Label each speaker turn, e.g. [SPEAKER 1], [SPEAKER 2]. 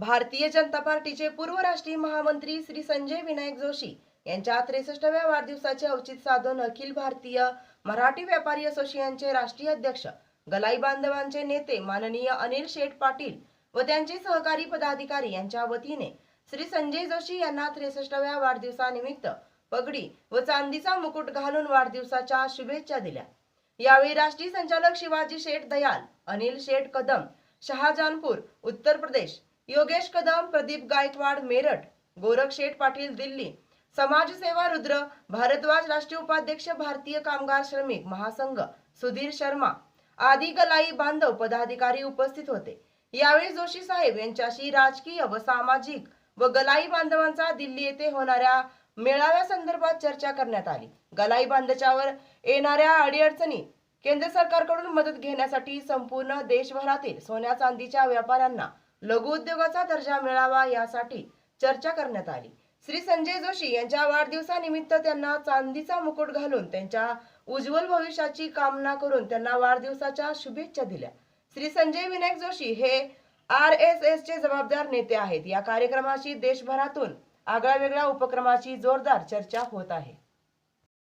[SPEAKER 1] भारतीय जनता पार्टीचे पूर्व राष्ट्रीय महामंत्री श्री संजय विनायक जोशी यांच्या त्रेसष्टव्या वाढदिवसाचे औचित साधून अखिल भारतीय मराठी व्यापारी असोसिएशनचे राष्ट्रीय अध्यक्ष गलाई बांधवांचे नेते माननीय अनिल शेठ पाटील व त्यांचे सहकारी पदाधिकारी यांच्या वतीने श्री संजय जोशी यांना त्रेसष्टव्या वाढदिवसानिमित्त पगडी व चांदीचा मुकुट घालून वाढदिवसाच्या शुभेच्छा दिल्या. यावेळी राष्ट्रीय संचालक शिवाजी शेठ दयाल अनिल शेठ कदम शहाजहानपूर उत्तर प्रदेश योगेश कदम प्रदीप गायकवाड मेरठ. गोरख शेठ पाटील दिल्ली. समाजसेवा रुद्र भारद्वाज राष्ट्रीय उपाध्यक्ष भारतीय कामगार श्रमिक महासंघ सुधीर शर्मा. आदी गलाई बांधव पदाधिकारी उपस्थित होते. यावेळी जोशी साहेब यांच्याशी राजकीय व सामाजिक व गलाई बांधवांचा दिल्ली येथे होणाऱ्या मेळाव्या संदर्भात चर्चा करण्यात आली. गलाई बांधच्यावर येणाऱ्या अडीअडचणी केंद्र सरकारकडून मदत घेण्यासाठी संपूर्ण देशभरातील सोन्या चांदीच्या व्यापाऱ्यांना लघुउद्योगाचा दर्जा मिळावा यासाठी चर्चा करण्यात आली. श्री संजय जोशी यांच्या वाढदिवसानिमित्त त्यांना चांदीचा मुकुट घालून त्यांच्या उज्ज्वल भविष्याची कामना करून त्यांना वाढदिवसाच्या शुभेच्छा दिल्या. श्री संजय विनायक जोशी हे आर एस एस चे जबाबदार नेते आहेत. या कार्यक्रमाची देशभरातून आगळ्या वेगळ्या उपक्रमाची जोरदार चर्चा होत आहे.